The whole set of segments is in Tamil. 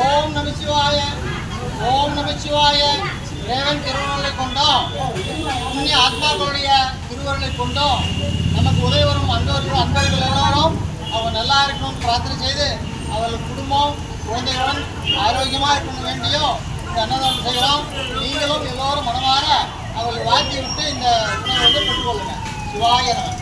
ஓம் நமச்சிவாய ஓம் நமச்சிவாய தேவன் திருவருளை கொண்டோம். புண்ணிய ஆத்மாக்களுடைய திருவருளை கொண்டோம். நமக்கு உதவி வரும் அன்பர்கள் அன்பர்கள் எல்லாரும் அவங்க நல்லா இருக்கணும்னு பிரார்த்தனை செய்து அவர்கள் குடும்பம் குழந்தைகளுடன் ஆரோக்கியமாக இருக்கணும் வேண்டியும் இந்த அன்னதானம் செய்கிறோம். நீங்களும் எல்லோரும் மனமாற அவர்களை வாழ்த்தி விட்டு இந்த உணவை வந்து பெற்றுக்கொள்ளுங்க. சிவாய நம.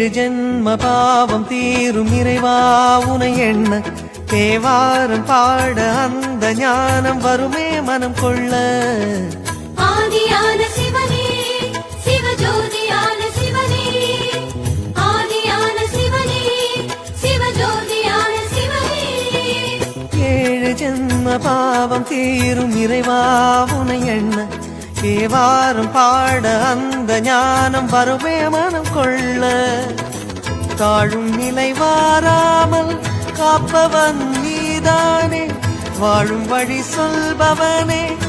ஏழு ஜென்ம பாவம் தீரும் இறைவா உனை எண்ண. தேவாரம் பாட அந்த ஞானம் வருமே மனம் கொள்ள. ஆதியான சிவனே சிவஜோதியான சிவனே. ஆதியான சிவனே சிவஜோதியான சிவனே. ஏழு ஜென்ம பாவம் தீரும் இறைவா உனை எண்ண. தேவாரம் பாட அந்த ஞானம் வருமே மனம் கொள்ள. தாழும் நிலை வாராமல் காப்பவன் நீதானே வாழும் வழி சொல்பவனே.